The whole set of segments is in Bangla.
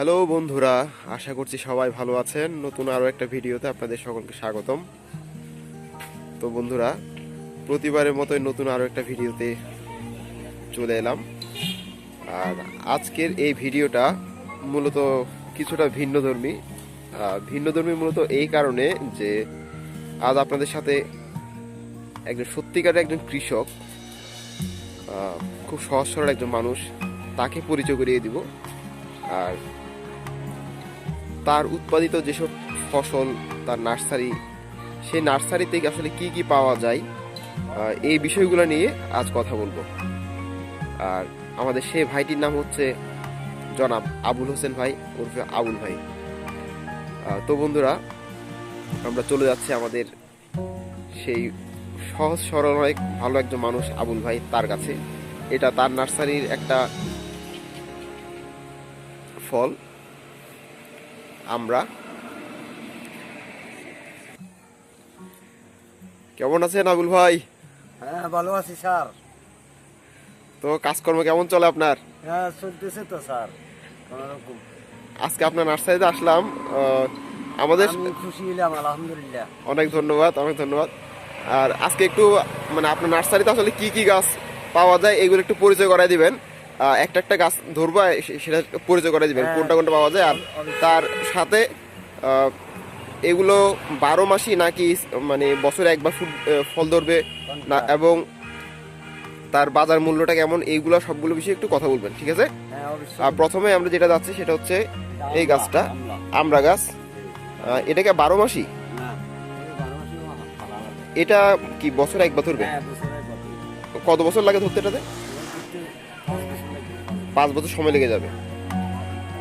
হ্যালো বন্ধুরা, আশা করছি সবাই ভালো আছেন। নতুন আরও একটা ভিডিওতে আপনাদের সকলকে স্বাগতম। তো বন্ধুরা, প্রতিবারের মতোই নতুন আরও একটা ভিডিওতে চলে এলাম। আর আজকের এই ভিডিওটা মূলত কিছুটা ভিন্নধর্মী। ভিন্নধর্মী মূলত এই কারণে যে আজ আপনাদের সাথে একজন সত্যিকারের একজন কৃষক খুব সহজ সরল একজন মানুষ, তাকে পরিচয় করিয়ে দিব। আর তার উৎপাদিত যেসব ফসল, তার নার্সারি, সেই নার্সারি থেকে আসলে কি কি পাওয়া যায় এই বিষয়গুলো নিয়ে আজ কথা বলব। আর আমাদের সেই ভাইটির নাম হচ্ছে জনাব আবুল হোসেন ভাই, ওরফে আবুল ভাই। তো বন্ধুরা, আমরা চলে যাচ্ছি আমাদের সেই সহজ, সরল, অনেক ভালো একজন মানুষ আবুল ভাই তার কাছে। এটা তার নার্সারির একটা ফল। আমরা। কেমন আছেন আবুল ভাই? হ্যাঁ ভালো আছি স্যার। তো কাজকর্ম কেমন চলে আপনার? হ্যাঁ চলতেছে তো স্যার। আজকে আপনার নার্সারিতে আসলাম। আমাদের খুশি হলাম আলহামদুলিল্লাহ। অনেক ধন্যবাদ অনেক ধন্যবাদ। আর আজকে একটু মানে আপনার নার্সারিতে আসলে কি কি গাছ পাওয়া যায় এগুলো একটু পরিচয় করাই দিবেন। একটা একটা গাছ ধরবো সেটা পরিচয় করাই দিবেন হ্যাঁ। কোনটা কোনটা পাওয়া যায়। আর তার সাথে এগুলো বারো মাসই নাকি মানে বছরে একবার ফুট- ফল ধরবে না এবং তার বাজার মূল্যটা কেমন এইগুলো সবগুলো বিষয়ে একটু কথা বলবেন ঠিক আছে? হ্যাঁ আর প্রথমে আমরা যেটা যাচ্ছি সেটা হচ্ছে এই গাছটা আমরা গাছ এটাকে বারো মাসই। এটা কি বছর একবার ধরবে? হ্যাঁ, বছরের প্রতি। কত বছর লাগে ধরতে এটাতে? পাঁচ বছর সময় লেগে যাবে।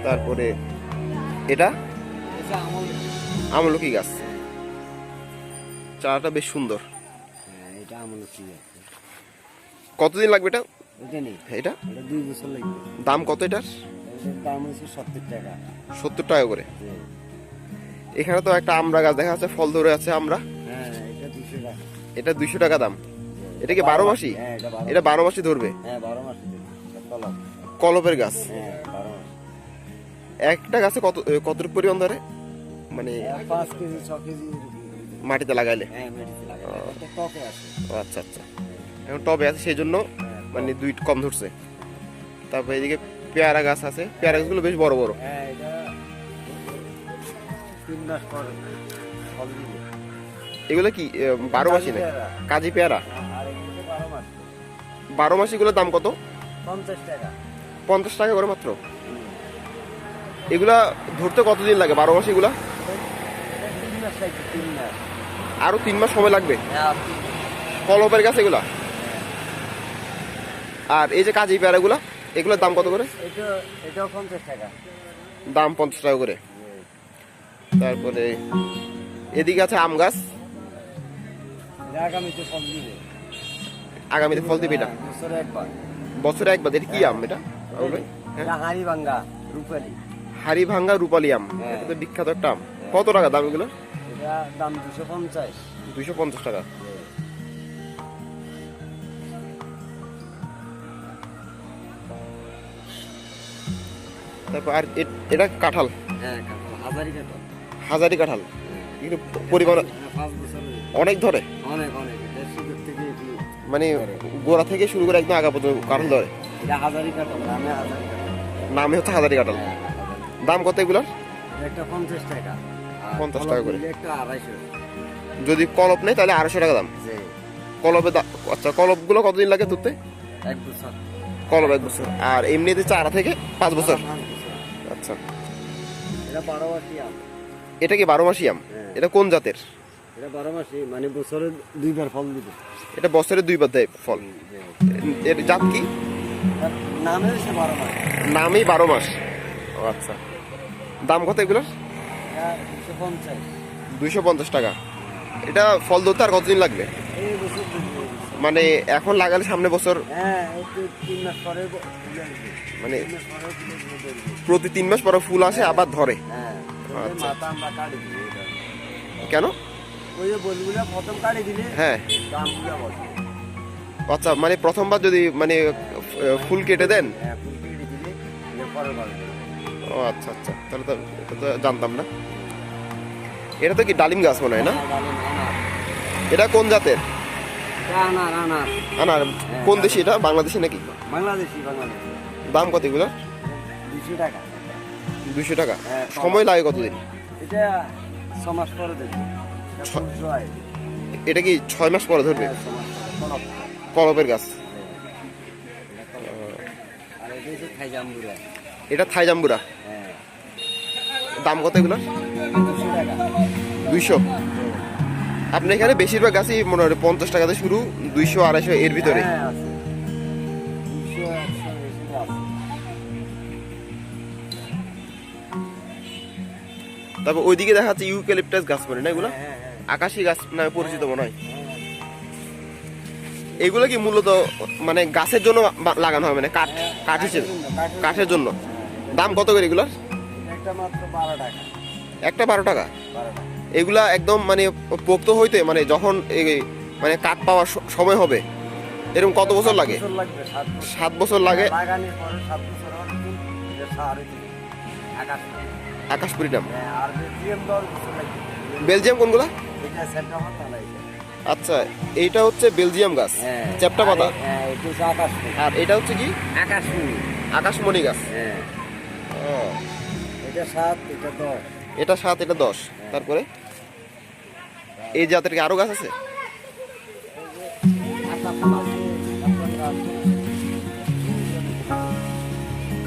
তারপরে এটা আমলকি গাছ। চারাটা বেশ সুন্দর। হ্যাঁ, কতদিন লাগবে এটা? এটা এটা? দুই বছর লাগবে। দাম কত এটার? এটার দাম হচ্ছে 70 টাকা। সত্তর টাকা করে। এখানে তো একটা আমরা গাছ দেখা যাচ্ছে ফল ধরে আছে আমরা হ্যাঁ, এটা 200 টাকা। দুইশো টাকা দাম। এটা কি বারো হ্যাঁ, এটা বারো মাসই ধরবে। হ্যাঁ, বারো তলব। কলপের গাছ। হ্যাঁ। একটা গাছে কত কতটুকু পরিমাণ ধরে? মানে পাঁচ কেজি ছ কেজি মাটিতে লাগাইলে? হ্যাঁ আচ্ছা আচ্ছা। এখন টবে আছে সেই জন্য হ্যাঁ, মানে দুই কম ধরছে। তারপর এদিকে পেয়ারা গাছ আছে। পেয়ারা গাছগুলো বেশ বড় বড়। এগুলো কি বারো মাসি না কাজী পেয়ারা? বারো মাসিগুলোর দাম কত? পঞ্চাশ টাকা। পঞ্চাশ টাকা করে মাত্র? এগুলা ধরতে কতদিন লাগে? বারো মাস এগুলা? আরও তিন মাস সময় লাগবে? কলপের গাছ এগুলা? আর এই যে কাজী পেয়ারাগুলা, এগুলোর দাম কত করে? দাম পঞ্চাশ টাকা করে। তারপরে এদিকে আছে আম গাছ। আগামীতে ফল দিবে এটা? বছরে একবার? এটা কি আম এটা? আবুল ভাই? হ্যাঁ? এটা হাড়ি রূপালি। রূপালি আম হ্যাঁ। এটা তো বিখ্যাত একটা আম কত টাকা দাম এগুলো দাম দুশো পঞ্চাশ। দুইশো পঞ্চাশ টাকা। তারপর আর এটা কাঁঠাল? হ্যাঁ হাজারি কাঁঠাল। হাজারি কাঁঠাল। কিন্তু পরিমাণ হ্যাঁ, অনেক ধরে? অনেক অনেক। মানে গোড়া থেকে শুরু করে একদম আগা পর্যন্ত কাঁঠাল ধরে। নামে হচ্ছে হাজারি কাঁঠাল। হ্যাঁ, দাম কত এগুলোর? পঞ্চাশ টাকা। আর 50 কলম টাকা করে। যদি কলপ নেই তাহলে আড়াইশো টাকা দাম। দাম আচ্ছা কলপগুলো কতদিন লাগে ধরতে এক বছর। কলপ এক বছর। আর এমনিতে চারা থেকে পাঁচ বছর। আচ্ছা। এটা বারো মাসি আম। এটা কি বারো মাসি আম? হ্যাঁ। এটা কোন জাতের? এটা বারো মাসি মানে বছরে দুইবার ফল দিবে। এটা বছরে দুইবার দেয় ফল। এর জাত কি? নামে বারো মাস। নামই বারো মাস। ও আচ্ছা। দাম কত এগুলোর? পঞ্চাশ। দুইশো পঞ্চাশ টাকা। এটা ফল ধরতে আর কতদিন লাগবে। মানে এখন লাগালে সামনে বছর? হ্যাঁ। মানে। প্রতি তিন মাস পরে ফুল আসে আবার ধরে। হ্যাঁ আচ্ছা। কেন? ওই যে বলগুলো প্রথম কাটি দিলে হ্যাঁ। দামগুলো বসে। আচ্ছা মানে প্রথমবার যদি মানে ফুল কেটে দেন? হ্যাঁ ফুল কেটে দিলে এটা ও আচ্ছা আচ্ছা তাহলে তো এটা তো জানতাম না। এটা তো কি ডালিম গাছ মনে হয় না? হ্যাঁ। এটা কোন জাতের? আনার। আনার। কোন দেশি এটা? বাংলাদেশি নাকি? বাংলাদেশি বাংলাদেশি। দাম কত এগুলো দুশো টাকা। দুশো টাকা। হ্যাঁ, সময় লাগে কতদিন? এটা ছ মাস পরে দেখব এটা কি ছয় মাস পরে ধরবে। কলপের গাছ এটা থাই জাম্বুরা দাম কত এগুলো দুইশো আপনি এখানে বেশিরভাগ গাছই মনে হয় পঞ্চাশ টাকাতে শুরু, দুইশো, আড়াইশো এর ভিতরে। তারপর ওইদিকে দেখা যাচ্ছে ইউক্যালিপটাস গাছ মানে না এগুলো। আকাশি গাছ নামে পরিচিত মনে হয়। হ্যাঁ, এগুলো কি মূলত মানে গাছের জন্য লাগানো হয়? মানে কাঠ হ্যাঁ, কাঠ হিসেবে? কাঠের জন্য। হ্যাঁ, দাম কত করে এগুলোর? একটা বারো টাকা। এগুলা একদম মানে পোক্ত হইতে মানে যখন মানে কাঠ পাওয়ার সময় হবে এরকম কত বছর লাগে? সাত বছর। লাগে? দিবে। আকাশ পরিণাম হ্যাঁ। বেলজিয়াম কোনগুলা? এটা এটা। আচ্ছা এইটা হচ্ছে বেলজিয়াম গাছ হ্যাঁ, চ্যাপ্টা পাতা? হ্যাঁ, এটা। আর এটা হচ্ছে কি? আকাশমণি। আকাশমণি গাছ। হ্যাঁ, এটা সাত, এটা দশ। এটা সাত এটা দশ। তারপরে? এই জাতের কি আরও গাছ আছে?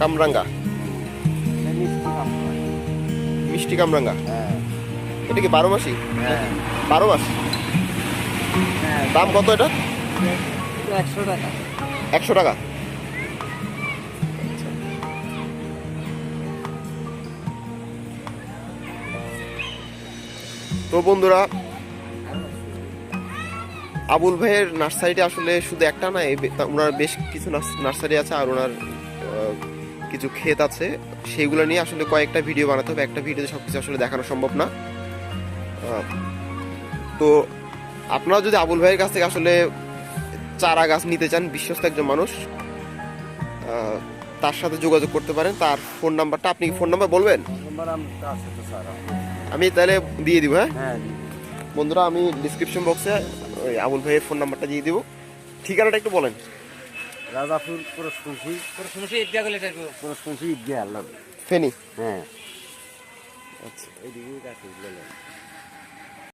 কামরাঙ্গা। মিষ্টি মিষ্টি কামরাঙ্গা। হ্যাঁ, এটা কি বারো মাসি? হ্যাঁ, বারো মাস? হ্যাঁ, দাম কত এটা? একশো টাকা। একশো টাকা। তো বন্ধুরা আবুল ভাইয়ের নার্সারিটা আসলে শুধু একটা না ওনার বেশ কিছু নার্স- নার্সারি আছে আর ওনার কিছু ক্ষেত আছে। সেইগুলো নিয়ে আসলে কয়েকটা ভিডিও বানাতে হবে। একটা ভিডিওতে সব কিছু আসলে দেখানো সম্ভব না। তো আপনারা যদি আবুল ভাইয়ের কাছ থেকে আসলে চারা গাছ নিতে চান বিশ্বস্ত একজন মানুষ তার সাথে যোগাযোগ করতে পারেন। তার ফোন নাম্বারটা আপনি ফোন নাম্বার বলবেন? নম্বর আমার আছে তো স্যার। আমি তাহলে দিয়ে দিব হ্যাঁ? হ্যাঁ বন্ধুরা আমি ডিসক্রিপশন বক্সে ওই আবুল ভাইয়ের ফোন নাম্বারটা দিয়ে দিব। ঠিকানাটা একটু বলেন। রাজাপুর গেলে থাকব পুরস্কুশি ঈদগাহ আল্লাহ ফেনি। হ্যাঁ। আচ্ছা এইদিকে